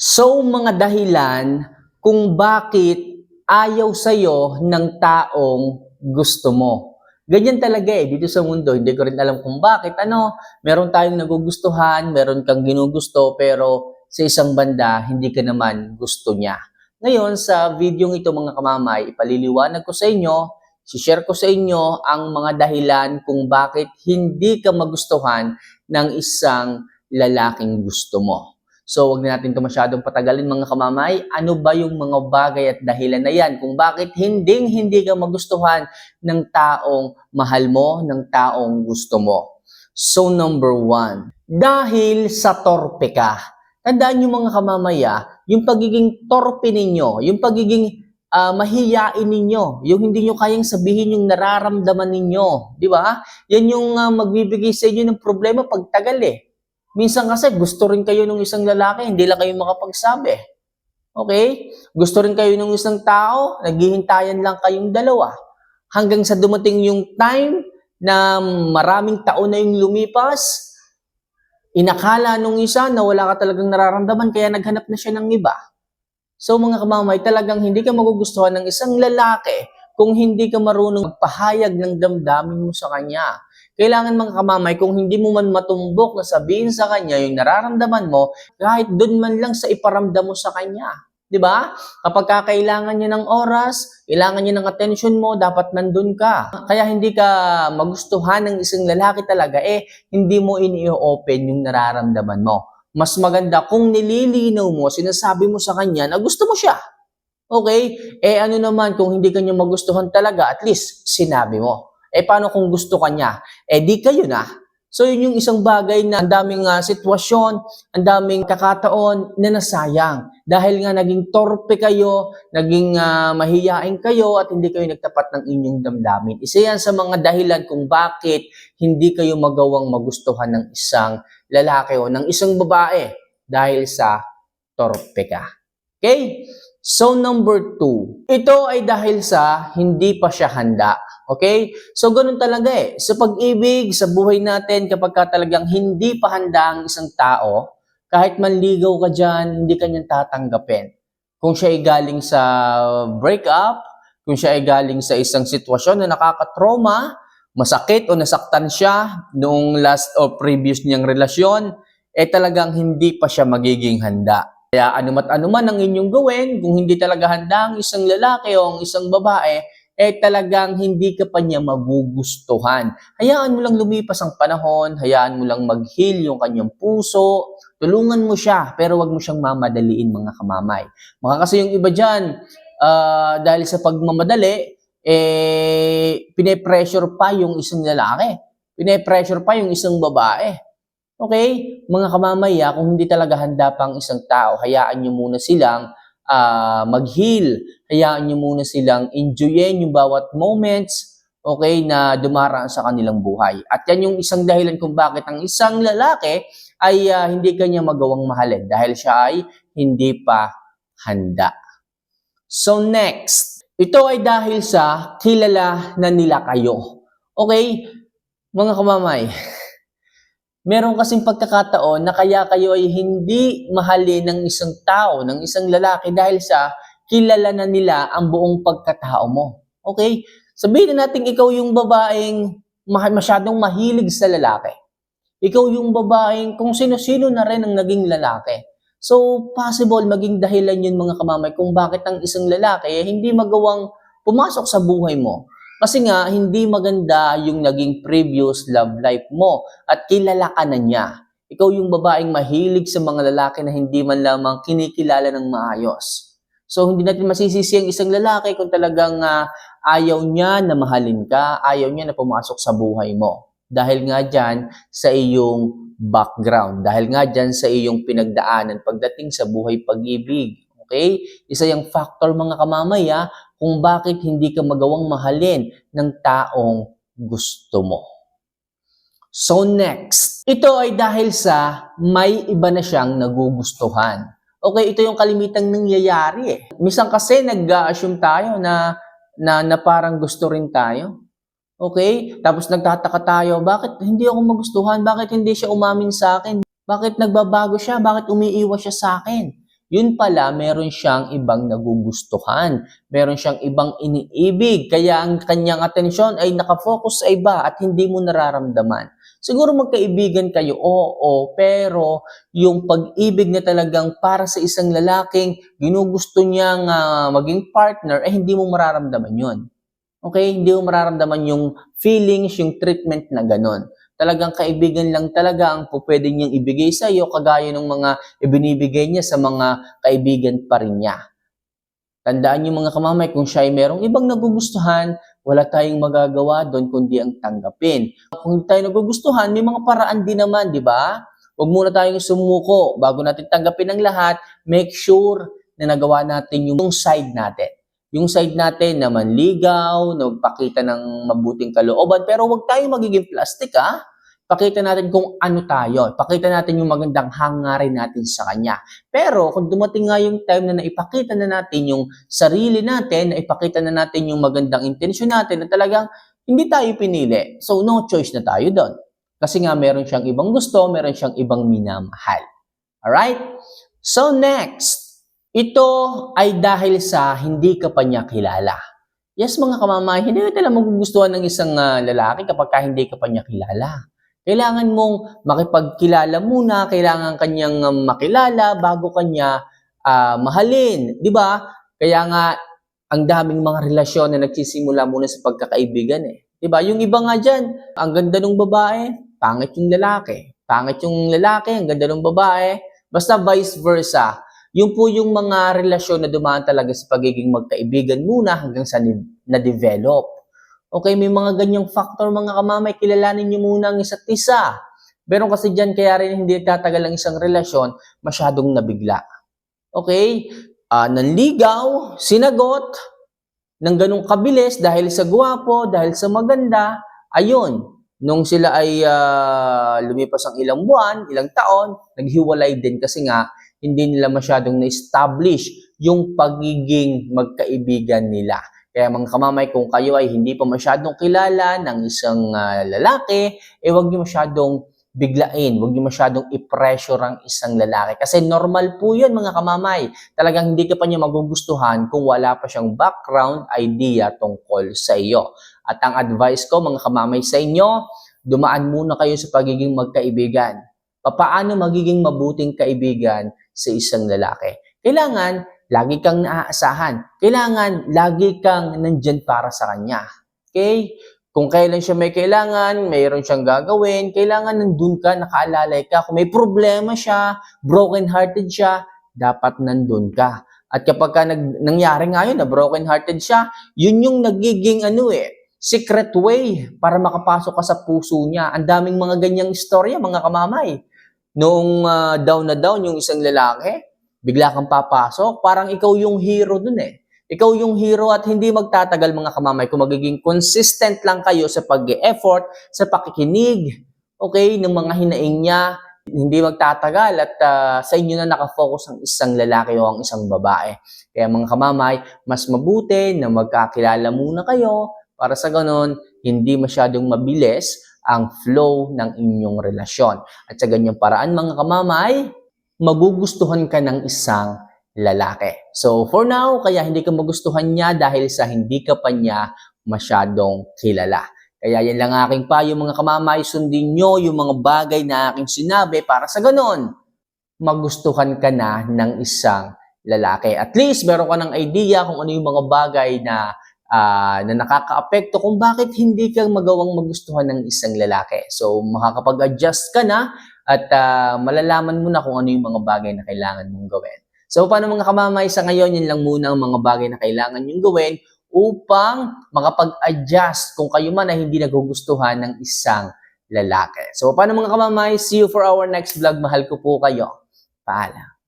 So, mga dahilan kung bakit ayaw sa'yo ng taong gusto mo. Ganyan talaga eh, dito sa mundo. Hindi ko rin alam kung bakit. Ano, meron tayong nagugustuhan, meron kang ginugusto, pero sa isang banda, hindi ka naman gusto niya. Ngayon, sa video ito mga kamamay, ipaliliwanag ko sa inyo, share ko sa inyo ang mga dahilan kung bakit hindi ka magustuhan ng isang lalaking gusto mo. So, wag na natin ito masyadong patagalin mga kamamay. Ano ba yung mga bagay at dahilan na yan kung bakit hindi hindi ka magustuhan ng taong mahal mo, ng taong gusto mo? So, number one, dahil sa torpe ka. Tandaan nyo mga kamamaya, yung pagiging torpe ninyo, yung pagiging ah, mahiyain ninyo, yung hindi nyo kayang sabihin yung nararamdaman ninyo, di ba? Yan yung ah, magbibigay sa inyo ng problema pag tagal eh. Minsan kasi gusto rin kayo ng isang lalaki, hindi lang kayo makapagsabi. Okay? Gusto rin kayo ng isang tao, naghihintayan lang kayong dalawa. Hanggang sa dumating yung time na maraming taon na yung lumipas, inakala nung isa na wala ka talagang nararamdaman kaya naghanap na siya ng iba. So mga kamamay, talagang hindi ka magugustuhan ng isang lalaki kung hindi ka marunong magpahayag ng damdamin mo sa kanya. Kailangan mga kamamay, kung hindi mo man matumbok na sabihin sa kanya yung nararamdaman mo, kahit doon man lang sa iparamdam mo sa kanya. 'Di ba? Kapag kakailangan niya ng oras, kailangan niya ng attention mo, dapat nandun ka. Kaya hindi ka magustuhan ng isang lalaki talaga, eh, hindi mo ini-open yung nararamdaman mo. Mas maganda kung nililinaw mo, sinasabi mo sa kanya na gusto mo siya. Okay? Eh ano naman kung hindi kanya magustuhan talaga, at least sinabi mo. Eh paano kung gusto kanya? Eh di kayo na. So yun yung isang bagay na ang daming ah, sitwasyon, ang daming kakataon na nasayang. Dahil nga naging torpe kayo, naging ah, mahiyain kayo at hindi kayo nagtapat ng inyong damdamin. Isa yan sa mga dahilan kung bakit hindi kayo magawang magustuhan ng isang lalaki o ng isang babae dahil sa torpe ka. Okay? So number two, ito ay dahil sa hindi pa siya handa. Okay? So, ganun talaga eh. Sa pag-ibig, sa buhay natin, kapag ka talagang hindi pa handa ang isang tao, kahit manligaw ka dyan, hindi ka niyang tatanggapin. Kung siya ay galing sa breakup, kung siya ay galing sa isang sitwasyon na nakakatrauma, masakit o nasaktan siya noong last o previous niyang relasyon, eh talagang hindi pa siya magiging handa. Kaya anumat anuman ang inyong gawin, kung hindi talaga handa ang isang lalaki o ang isang babae, eh talagang hindi ka pa niya magugustuhan. Hayaan mo lang lumipas ang panahon, hayaan mo lang mag-heal yung kanyang puso, tulungan mo siya, pero wag mo siyang mamadaliin mga kamamay. Mga kasi yung iba dyan, ah, dahil sa pagmamadali, eh, pine-pressure pa yung isang lalaki. Pine-pressure pa yung isang babae. Okay? Mga kamamaya, kung hindi talaga handa pa ang isang tao, hayaan nyo muna silang ah, mag-heal. Hayaan nyo muna silang enjoyin yung bawat moments, okay, na dumaraan sa kanilang buhay. At yan yung isang dahilan kung bakit ang isang lalaki ay ah, hindi kanya magawang mahalin dahil siya ay hindi pa handa. So next, ito ay dahil sa kilala na nila kayo. Okay, mga kamamay, meron kasing pagkakataon na kaya kayo ay hindi mahalin ng isang tao, ng isang lalaki dahil sa kilala na nila ang buong pagkatao mo. Okay? Sabihin na natin ikaw yung babaeng ma- masyadong mahilig sa lalaki. Ikaw yung babaeng kung sino-sino na rin ang naging lalaki. So, possible maging dahilan yun mga kamamay kung bakit ang isang lalaki eh, hindi magawang pumasok sa buhay mo. Kasi nga, hindi maganda yung naging previous love life mo at kilala ka na niya. Ikaw yung babaeng mahilig sa mga lalaki na hindi man lamang kinikilala ng maayos. So, hindi natin masisisi ang isang lalaki kung talagang ah, ayaw niya na mahalin ka, ayaw niya na pumasok sa buhay mo. Dahil nga dyan sa iyong background, dahil nga dyan sa iyong pinagdaanan pagdating sa buhay pag-ibig. Okay? Isa yung factor mga kamamaya kung bakit hindi ka magawang mahalin ng taong gusto mo. So next, ito ay dahil sa may iba na siyang nagugustuhan. Okay, ito yung kalimitang nangyayari eh. Minsan kasi nag-assume tayo na, na, na parang gusto rin tayo. Okay? Tapos nagtataka tayo, bakit hindi ako magustuhan? Bakit hindi siya umamin sa akin? Bakit nagbabago siya? Bakit umiiwas siya sa akin? Yun pala meron siyang ibang nagugustuhan. Meron siyang ibang iniibig. Kaya ang kanyang atensyon ay nakafocus sa iba at hindi mo nararamdaman. Siguro magkaibigan kayo, oo, pero yung pag-ibig na talagang para sa isang lalaking ginugusto niyang ah, maging partner, eh hindi mo mararamdaman yun. Okay? Hindi mo mararamdaman yung feelings, yung treatment na ganon. Talagang kaibigan lang talaga ang pwede niyang ibigay sa iyo kagaya ng mga ibinibigay niya sa mga kaibigan pa rin niya. Tandaan niyo mga kamamay, kung siya ay merong ibang nagugustuhan, wala tayong magagawa doon kundi ang tanggapin. Kung hindi tayo nagugustuhan, may mga paraan din naman, di ba? Huwag muna tayong sumuko. Bago natin tanggapin ang lahat, make sure na nagawa natin yung side natin. Yung side natin na manligaw, na magpakita ng mabuting kalooban, pero huwag tayong magiging plastic, ha? Pakita natin kung ano tayo. Pakita natin yung magandang hangarin natin sa kanya. Pero kung dumating nga yung time na naipakita na natin yung sarili natin, na ipakita na natin yung magandang intensyon natin na talagang hindi tayo pinili. So no choice na tayo doon. Kasi nga meron siyang ibang gusto, meron siyang ibang minamahal. Alright? So next, ito ay dahil sa hindi ka pa niya kilala. Yes mga kamamay, hindi ka lang magugustuhan ng isang ah, lalaki kapag ka hindi ka pa niya kilala. Kailangan mong makipagkilala muna, kailangan kanyang um, makilala bago kanya ah, mahalin, 'di ba? Kaya nga ang daming mga relasyon na nagsisimula muna sa pagkakaibigan eh. 'Di ba? Yung iba nga diyan, ang ganda ng babae, pangit yung lalaki. Pangit yung lalaki, ang ganda ng babae. Basta vice versa. Yun po yung mga relasyon na dumaan talaga sa pagiging magkaibigan muna hanggang sa na-develop. Okay, may mga ganyang factor mga kamamay, kilalanin niyo muna ang isa't isa. Pero kasi dyan, kaya rin hindi tatagal ang isang relasyon, masyadong nabigla. Okay? Ah, nanligaw, sinagot, ng ganong kabilis dahil sa gwapo, dahil sa maganda, ayun, nung sila ay ah, lumipas ang ilang buwan, ilang taon, naghiwalay din kasi nga hindi nila masyadong na-establish yung pagiging magkaibigan nila. Kaya mga kamamay, kung kayo ay hindi pa masyadong kilala ng isang ah, lalaki, eh huwag niyo masyadong biglain, huwag niyo masyadong i-pressure ang isang lalaki. Kasi normal po yun mga kamamay. Talagang hindi ka pa niya magugustuhan kung wala pa siyang background idea tungkol sa iyo. At ang advice ko mga kamamay sa inyo, dumaan muna kayo sa pagiging magkaibigan. Papaano magiging mabuting kaibigan sa isang lalaki? Kailangan lagi kang naaasahan. Kailangan lagi kang nandyan para sa kanya. Okay? Kung kailan siya may kailangan, mayroon siyang gagawin, kailangan nandun ka, nakaalalay ka. Kung may problema siya, broken-hearted siya, dapat nandun ka. At kapag ka nag, nangyari nga yun na broken-hearted siya, yun yung nagiging ano eh, secret way para makapasok ka sa puso niya. Ang daming mga ganyang istorya, mga kamamay. Noong ah, down na down yung isang lalaki, bigla kang papasok, parang ikaw yung hero dun eh. Ikaw yung hero at hindi magtatagal mga kamamay kung magiging consistent lang kayo sa pag-effort, sa pakikinig, okay, ng mga hinaing niya, hindi magtatagal at ah, sa inyo na nakafocus ang isang lalaki o ang isang babae. Kaya mga kamamay, mas mabuti na magkakilala muna kayo para sa ganon, hindi masyadong mabilis ang flow ng inyong relasyon. At sa ganyang paraan mga kamamay, magugustuhan ka ng isang lalaki. So for now, kaya hindi ka magustuhan niya dahil sa hindi ka pa niya masyadong kilala. Kaya yan lang aking payo mga kamamay, sundin nyo yung mga bagay na aking sinabi para sa ganon, magustuhan ka na ng isang lalaki. At least meron ka ng idea kung ano yung mga bagay na ah, na nakakaapekto kung bakit hindi ka magawang magustuhan ng isang lalaki. So makakapag-adjust ka na at ah, malalaman mo na kung ano yung mga bagay na kailangan mong gawin. So paano mga kamamay sa ngayon, yun lang muna ang mga bagay na kailangan yung gawin upang makapag-adjust kung kayo man ay hindi nagugustuhan ng isang lalaki. So paano mga kamamay, see you for our next vlog. Mahal ko po kayo. Paalam.